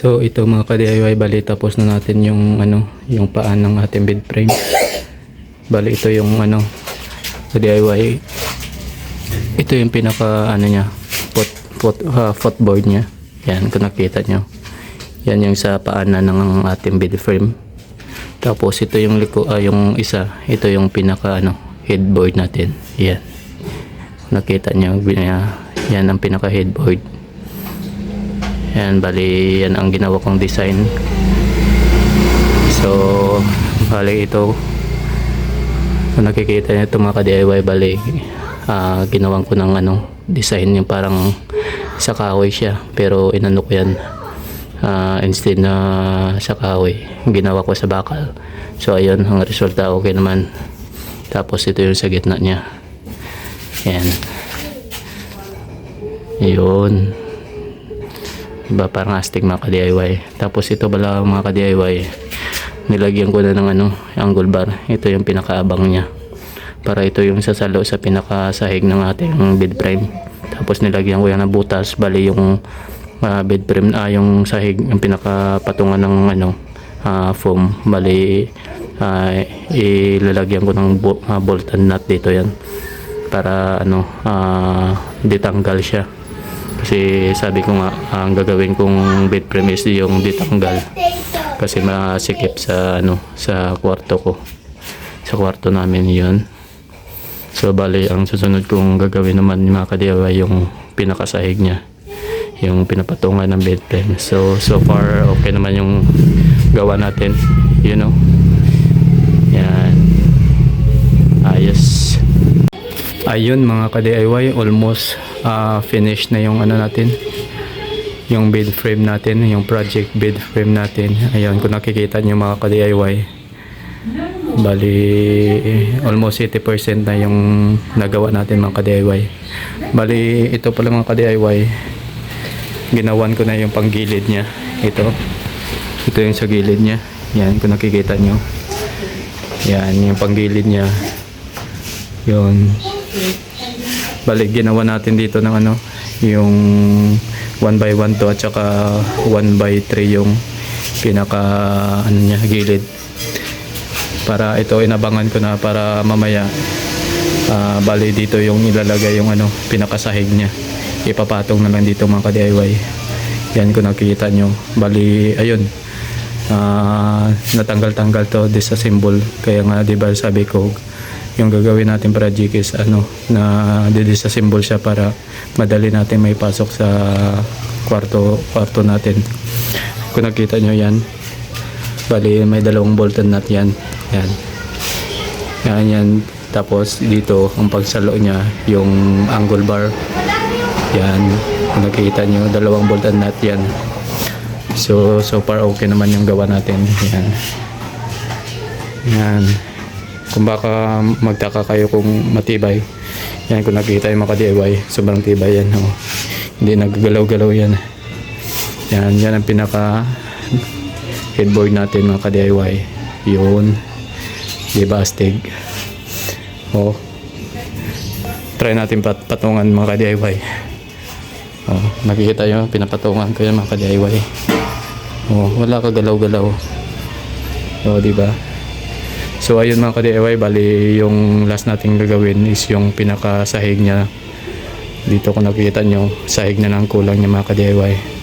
So ito mga ka-DIY, bali tapos na natin yung ano, yung paan ng ating bed frame. Bali ito yung ano, DIY. Ito yung pinaka ano niya, foot, foot, ah, footboard niya. Yan, kung nakita nyo. Yan yung sa paanan ng ating bed frame. Tapos ito yung liko, ah, yung isa, ito yung pinaka ano, headboard natin. Yan. Nakita bin- yan ang pinaka headboard. Yan, bali, yan ang ginawa kong design. So, bali ito, kung nakikita niyo ito mga ka-DIY, bali, ah, ginawan ko ng ano, design yung parang sa kahoy siya. Pero inano ko yan, ah, instead na sa kahoy, ginawa ko sa bakal. So, ayun, ang resulta okay naman. Tapos ito yung sa gitna niya. Yan. Yun. Diba parang astig mga ka-DIY. Tapos ito pala mga ka-DIY. Nilagyan ko na ng ano, angle bar. Ito yung pinakaabang niya. Para ito yung sasalo sa pinakasahig ng ating bed frame. Tapos nilagyan ko yan ng butas. Bali yung ah, bed frame, ah, yung sahig, yung pinakapatungan ng ano, ah, foam. Bali, ah, ilalagyan ko ng bo- ah, bolt and nut dito yan. Para ano, ah, ditanggal siya. Kasi sabi ko nga, ang gagawin kong bed frame is yung ditanggal. Kasi masikip sa ano sa kwarto ko. Sa kwarto namin 'yon. So bali ang susunod kong gagawin naman ni mga kadiwa yung pinakasahig niya. Yung pinapatungan ng bed frame. So so far okay naman yung gawa natin, you know. Yan. Ayos. Ayun mga ka-DIY, almost ah, finished na yung ano natin. Yung bed frame natin, yung project bed frame natin. Ayun, kung nakikita nyo mga ka-DIY. Bali, almost 80% na yung nagawa natin mga ka-DIY. Bali, ito pala mga ka-DIY. Ginawan ko na yung panggilid niya. Ito. Ito yung sa gilid niya. Yan, kung nakikita nyo. Yan, yung panggilid niya. Yun. Balik, ginawa natin dito ng ano, yung 1 by 1 to at saka 1 by 3 yung pinaka ano niya, gilid. Para ito inabangan ko na para mamaya ah, bali dito yung ilalagay yung ano, pinakasahig niya. Ipapatong na lang dito mga ka-DIY. Yan kung nakikita nyo. Bali, ayun. Ah, natanggal-tanggal to disassemble. Kaya nga, di ba sabi ko, yung gagawin natin project is ano, na disassemble siya para madali natin may pasok sa kwarto, kwarto natin. Kung nakita nyo yan, bali may dalawang bolt and nut yan. Yan. Yan yan. Tapos dito, ang pagsalo niya, yung angle bar. Yan. Kung nakita nyo, dalawang bolt and nut yan. So, so far okay naman yung gawa natin. Yan. Yan. Kung baka magtaka kayo kung matibay. Yan, kung nakita yung mga DIY, sobrang tibay yan. Oh. Hindi naggagalaw-galaw yan. Yan, yan ang pinaka headboard natin mga ka-DIY. Yun. Di ba astig? Oh. Try natin pat patungan mga ka-DIY. Oh, nakikita nyo, pinapatungan ko yan mga ka-DIY. Oh, wala kagalaw-galaw. Oh, di ba? So ayun mga ka-DIY, bali yung last nating gagawin is yung pinakasahig niya. Dito kung nakikita nyo, sahig na ng kulang niya mga ka-DIY.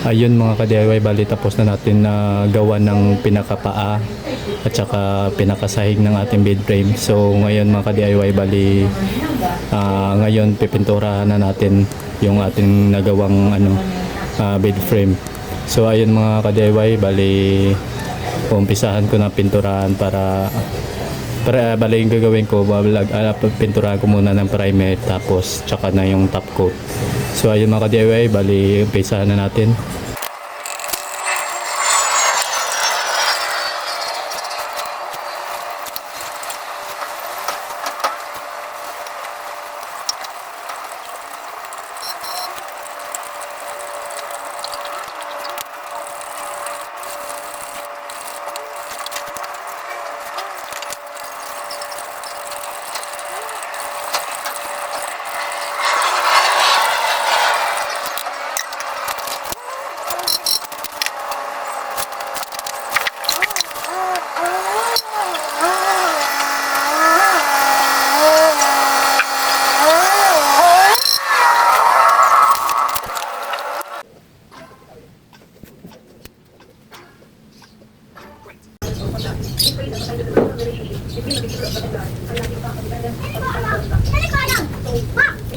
Ayun mga ka-DIY, bali tapos na natin na gawa ng pinakapaa at saka pinakasahig ng ating bed frame. So ngayon mga ka-DIY, bali ah, ngayon pipinturahan na natin yung ating nagawang ano ah, bed frame. So ayun mga ka-DIY, bali umpisahan ko na pinturahan para para bali yung gagawin ko, babalag, uh, pinturahan ko muna ng primer tapos tsaka na yung top coat. So ayun mga ka-DIY, bali umpisahan na natin.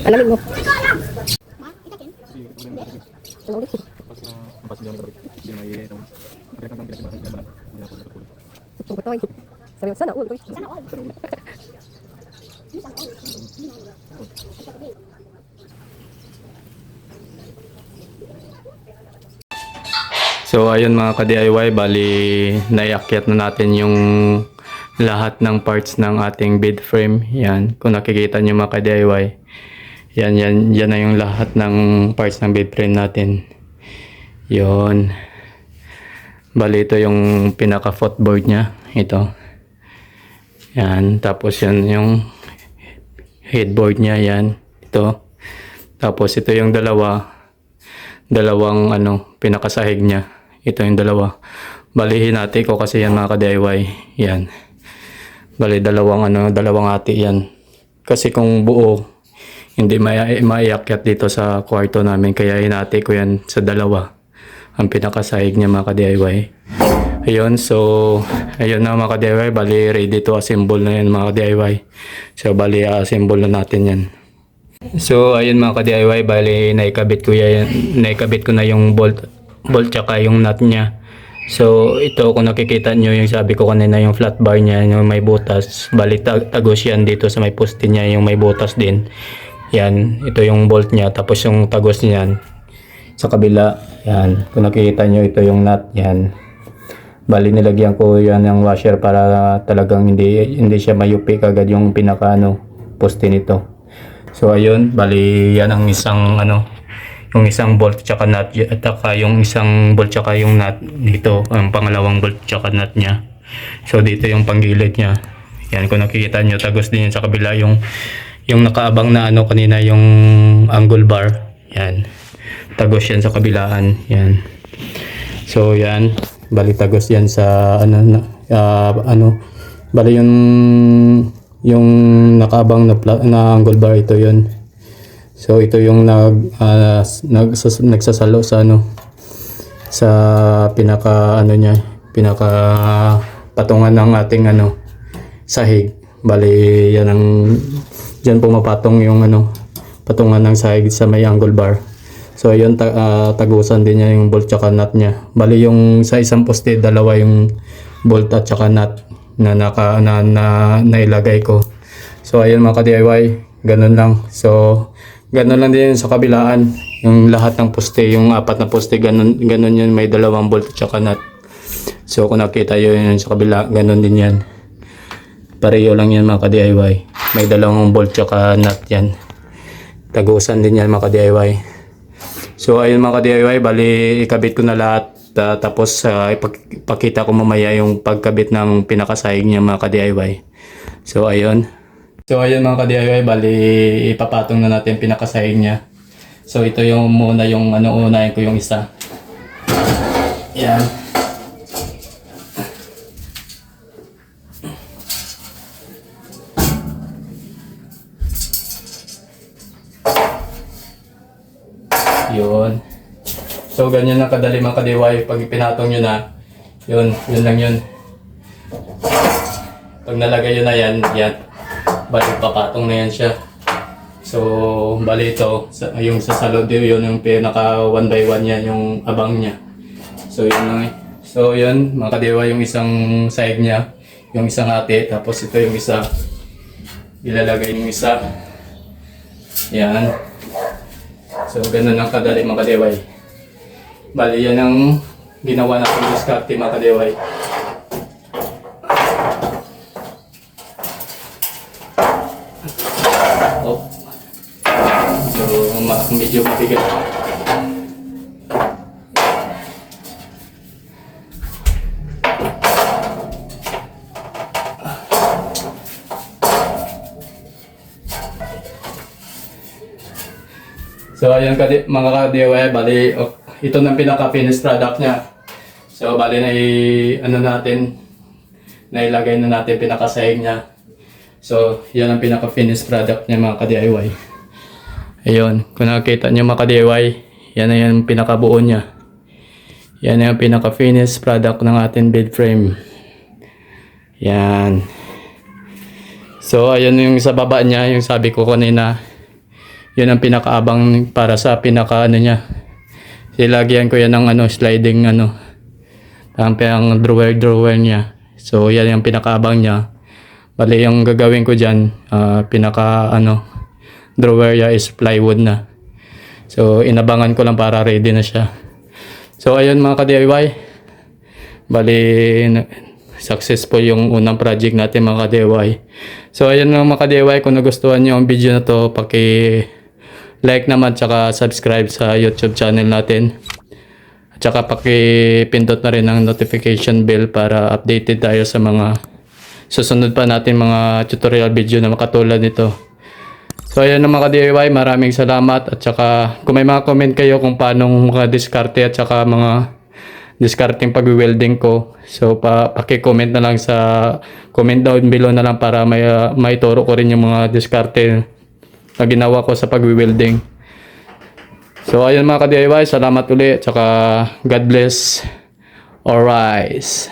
Alamin mo. Tutoy. Sabi sana all. Sana all. So ayun mga ka-DIY, bali naiakyat na natin yung lahat ng parts ng ating bed frame. Yan, kung nakikita nyo mga ka-DIY. Yan, yan, yan na yung lahat ng parts ng bed frame natin. Yon. Bali ito yung pinaka footboard niya. Ito. Yan, tapos yan yung headboard niya. Yan, ito. Tapos ito yung dalawa dalawang ano pinakasahig niya ito yung dalawa. Balihin natin ko kasi yan mga ka-DIY yan. Bali dalawang ano dalawang ati yan. Kasi kung buo hindi may maiakyat dito sa kwarto namin. Kaya hinati ko yan sa dalawa. Ang pinakasahig niya mga ka-DIY ayun so ayun na mga ka-DIY bali ready to assemble na yan mga ka-DIY so bali assemble na natin yan. So ayun mga ka-DIY, bali naikabit ko yan, naikabit ko na yung bolt bolt tsaka yung nut niya. So ito kung nakikita nyo yung sabi ko kanina yung flat bar niya yung may butas, bali tag tagos yan dito sa may poste niya yung may butas din. Yan, ito yung bolt niya tapos yung tagos niyan sa kabila. Yan, kung nakikita nyo ito yung nut yan. Bali nilagyan ko yan ng washer para talagang hindi hindi siya mayupi kagad yung pinaka ano poste nito. So ayun, bali yan ang isang ano, yung isang bolt tsaka nut at saka yung isang bolt tsaka yung nut dito, ang pangalawang bolt tsaka nut niya. So dito yung panggilid niya. Yan kung nakikita nyo, tagos din yan sa kabila yung yung nakaabang na ano kanina yung angle bar. Yan. Tagos yan sa kabilaan. Yan. So yan, bali tagos yan sa ano ah, ano bali yung yung nakaabang na, na angle bar ito yun. So ito yung nag ah, nagsas- nagsasalo sa ano sa pinaka ano niya, pinaka patungan ng ating ano sahig. Bali yan ang diyan pumapatong yung ano patungan ng sahig sa may angle bar. So ayun ta- ah, tagusan din niya yung bolt tsaka nut niya. Bali yung sa isang poste dalawa yung bolt at tsaka nut na naka na, na nailagay ko. So ayun mga ka-DIY, ganun lang. So ganun lang din sa kabilaan. Yung lahat ng poste, yung apat na poste, ganun, ganun yun. May dalawang bolt at saka nut. So kung nakita yun sa kabila, ganun din yan. Pareho lang yan mga ka-DIY. May dalawang bolt tsaka nut yan. Tagusan din yan mga ka-DIY. So ayun mga ka-DIY, bali ikabit ko na lahat. Ta- tapos uh, ipakita ko mamaya yung pagkabit ng pinakasahig niya mga ka-DIY. So ayun. So ayun mga ka-DIY, bali ipapatong na natin pinakasahig niya. So ito yung muna yung ano unahin ko yung isa. Yan. Yun. So, ganyan lang kadali mga kadiway. Pag pinatong nyo na, yun, yun lang yun. Pag nalagay yun na yan, yan. Bali, papatong na yan siya. So, bali ito, yung sa salod yun, yung pinaka one by one yan, yung abang niya. So, yun lang eh. So, yun, mga kadiwa, yung isang side niya, yung isang ate, tapos ito yung isa, ilalagay yung isa. Yan. So, ganun lang kadali mga kadiway. Bali, yan ang ginawa natin diskarte mga kadiway. So, ayun kadi, mga ka-DIY, bali, oh, ito na pinaka-finished product niya. So, bali na ano natin, nailagay na natin pinaka-sahig niya. So, yan ang pinaka-finished product niya mga ka-DIY. Ayun, kung nakikita niyo mga ka-DIY, yan na yung pinakabuo niya. Yan na yung pinaka-finished product ng ating bed frame. Yan. So, ayun yung sa baba niya, yung sabi ko kanina, yun ang pinakaabang para sa pinaka ano niya. Silagyan ko yan ng ano, sliding ano, ang pinang drawer drawer niya. So, yan yung pinakaabang niya. Bali, yung gagawin ko dyan, ah, pinaka ano, drawer niya is plywood na. So, inabangan ko lang para ready na siya. So, ayun mga ka-DIY. Bali, successful yung unang project natin mga ka-DIY. So, ayun mga ka-DIY. Kung nagustuhan nyo ang video na to, paki like naman tsaka subscribe sa YouTube channel natin. At saka paki-pindot na rin ang notification bell para updated tayo sa mga susunod pa natin mga tutorial video na makatulad nito. So ayan na mga DIY, maraming salamat at saka kung may mga comment kayo kung paano mga diskarte at saka mga discarding pag-welding ko. So pa paki-comment na lang sa comment down below na lang para may uh, maituro ko rin yung mga diskarte na ginawa ko sa pag-welding. So ayun mga ka-DIY, salamat ulit at saka God bless. Alright.